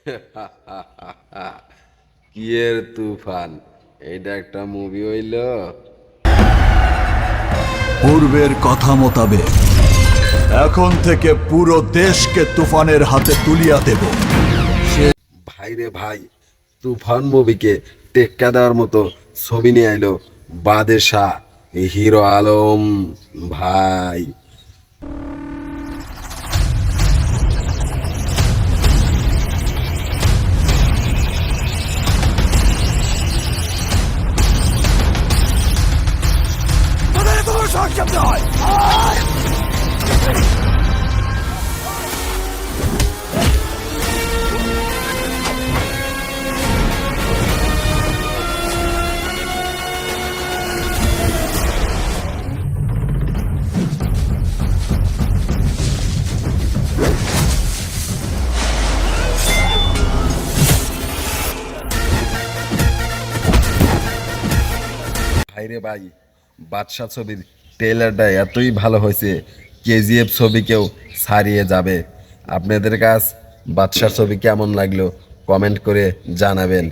কি এর তুফান? এটা একটা মুভি হইল। পূর্বের কথা মোতাবেক এখন থেকে পুরো দেশকে তুফানের হাতে তুলিয়া দেব। ভাই রে ভাই তুফান মুভিকে টেক্কা দেওয়ার মতো ছবি নিয়ে আইলো বাদেশা হিরো আলম ভাই। ভাই রে ভাই বাদশা ছবির ট্রেলারটা এতই ভালো হয়েছে, কেজিএফ ছবিকেও ছাড়িয়ে যাবে। আপনাদের কাছ বাদশার ছবি কেমন লাগল কমেন্ট করে জানাবেন।